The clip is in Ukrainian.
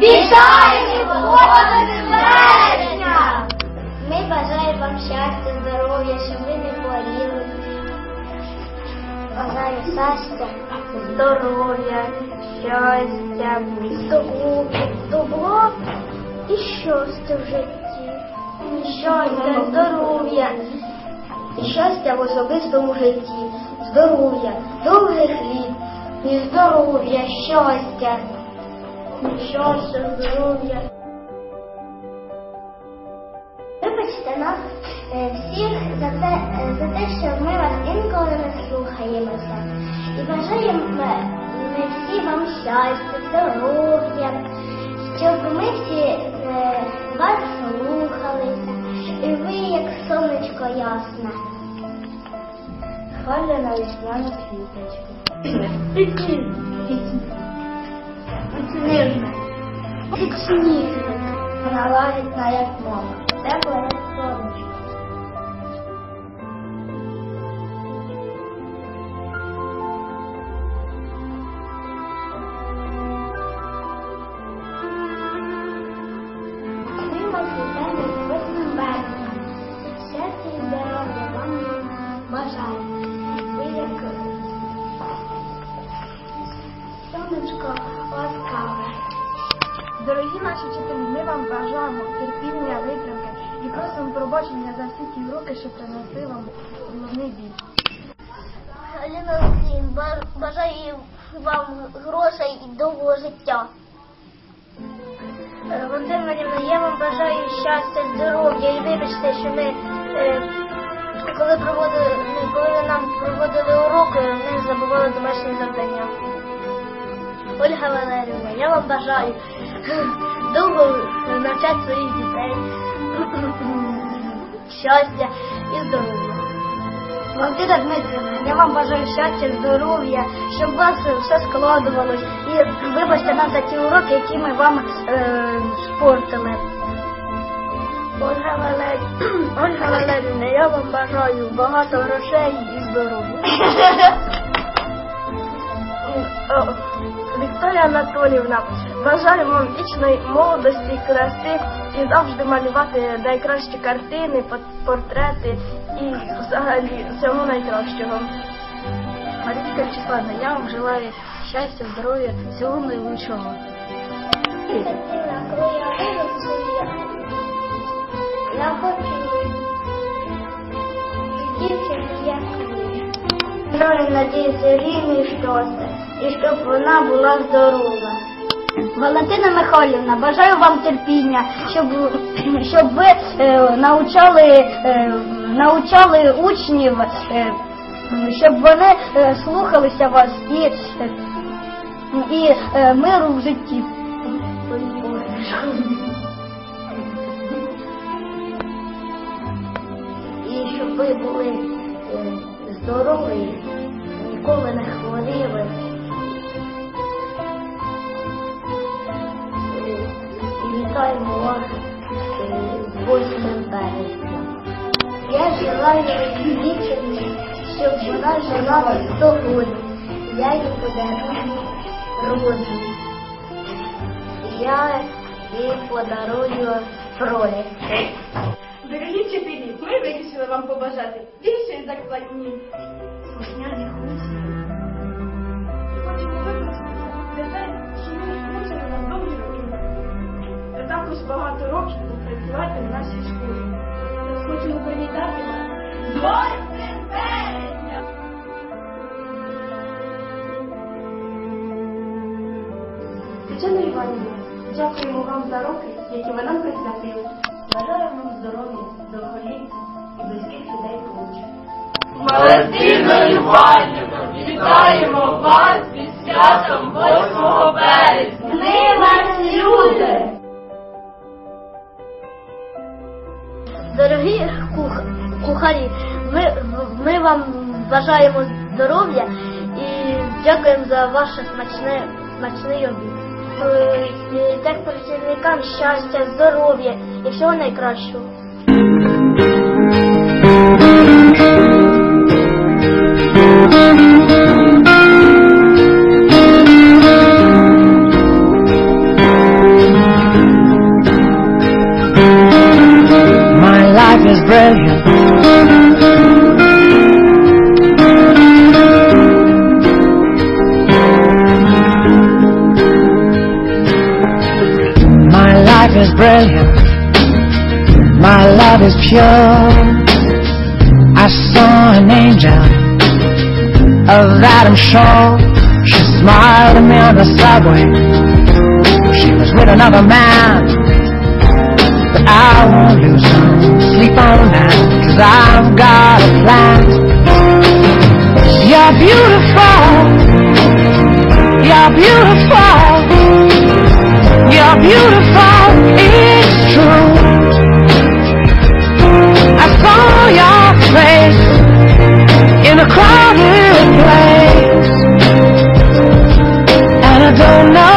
Вітаємо! вересня! Ми бажаємо вам щастя, здоров'я, щоб ви не хворіли. Бажаю щастя, здоров'я, щастя, здоров'я, добро і щастя в житті. Щастя, здоров'я. І щастя в особистому житті, здоров'я, довгих літ, і здоров'я, щастя, щастя, здоров'я. Вибачте нас е, всіх за те, е, за те, що ми вас інколи не слухаємося. І бажаємо ми, ми всі вам щастя, здоров'я, щоб ми всі е, вас слухалися, і ви як сонечко ясне. Хваля на весняну квіточку. Підсніжник. Вона лагідна, як мама. Тепле, як сонечко. Просимо пробачення за всі ті роки, що принесли вам головний біль. Аліна Олексіїн, бажаю вам грошей і довгого життя. Е, Володимирівна, я вам бажаю щастя, здоров'я і вибачте, що ми, е, коли проводили, коли нам проводили уроки, ми забували домашні завдання. Ольга Валерівна, я вам бажаю довго щастя і здоров'я. Валентина Дмитрівна, я вам бажаю щастя, здоров'я, щоб у вас все складувалось. І вибачте нас за ті уроки, які ми вам е, спортили. Ольга Валерівна, Ольга Валерівна, я вам бажаю багато грошей і здоров'я. Вікторія Анатоліївна, бажаю вам вічної молодості, краси і завжди малювати найкращі картини, портрети і взагалі всього найкращого. Марічка Вячеславна, я вам желаю щастя, здоров'я, всього найкращого. Я хочу. Дуже надіюся рівні щастя, і щоб вона була здорова. Валентина Михайлівна, бажаю вам терпіння, щоб, щоб ви е, навчали, е, навчали учнів, е, щоб вони е, слухалися вас і, е, і е, миру в житті. І щоб ви були вітаємо вас е, 8 березня. Я желаю дівчині, щоб вона жила столиці. Я їй подарую розу. Я їй подарую кролик. Дорогі вчителі, ми вирішили вам побажати більшої закладні. Попрацювати в нашій школі. Хочемо привітати вас з 8 березня! Тетяна Іванівна, дякуємо вам за роки, які ви нам присвятили. Бажаємо вам здоров'я, довголіття і близьких людей поруч. Валентина Іванівна, вітаємо вас зі святом 8 березня. Вам бажаємо здоров'я і дякуємо за ваше смачне, смачний обід. Е, Так працівникам щастя, здоров'я і всього найкращого. Love is pure. I saw an angel, of that I'm sure. She smiled at me on the subway. She was with another man, but I won't lose some sleep on that, cause I've got a plan. You're beautiful, you're beautiful, beautiful, it's true. I saw your face in a crowded place, and I don't know